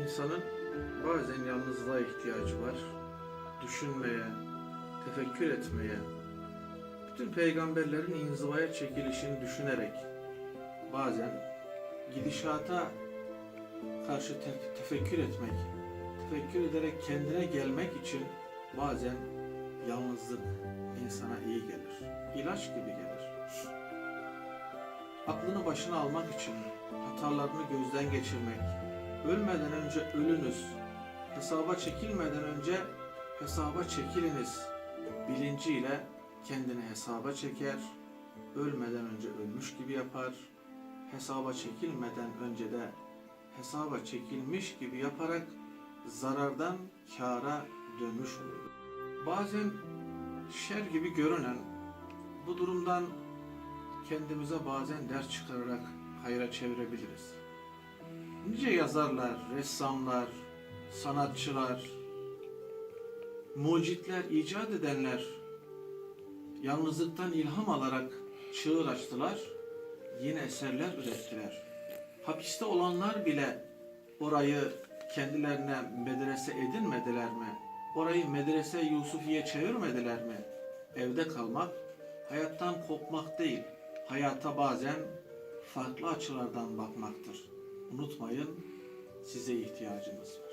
İnsanın bazen yalnızlığa ihtiyacı var. Düşünmeye, tefekkür etmeye, bütün peygamberlerin inzivaya çekilişini düşünerek bazen gidişata karşı te- tefekkür etmek, tefekkür ederek kendine gelmek için bazen yalnızlık insana iyi gelir. İlaç gibi gelir. Aklını başına almak için hatalarını gözden geçirmek, ölmeden önce ölünüz, hesaba çekilmeden önce hesaba çekiliniz bilinciyle kendini hesaba çeker, ölmeden önce ölmüş gibi yapar, hesaba çekilmeden önce de hesaba çekilmiş gibi yaparak zarardan kâra dönmüş olur. Bazen şer gibi görünen bu durumdan kendimize bazen ders çıkararak hayra çevirebiliriz. Nice yazarlar, ressamlar, sanatçılar, mucitler, icat edenler yalnızlıktan ilham alarak çığır açtılar, yeni eserler ürettiler. Hapiste olanlar bile orayı kendilerine medrese edinmediler mi? Orayı medrese Yusufiye çevirmediler mi? Evde kalmak, hayattan kopmak değil, hayata bazen farklı açılardan bakmaktır. Unutmayın, size ihtiyacımız var.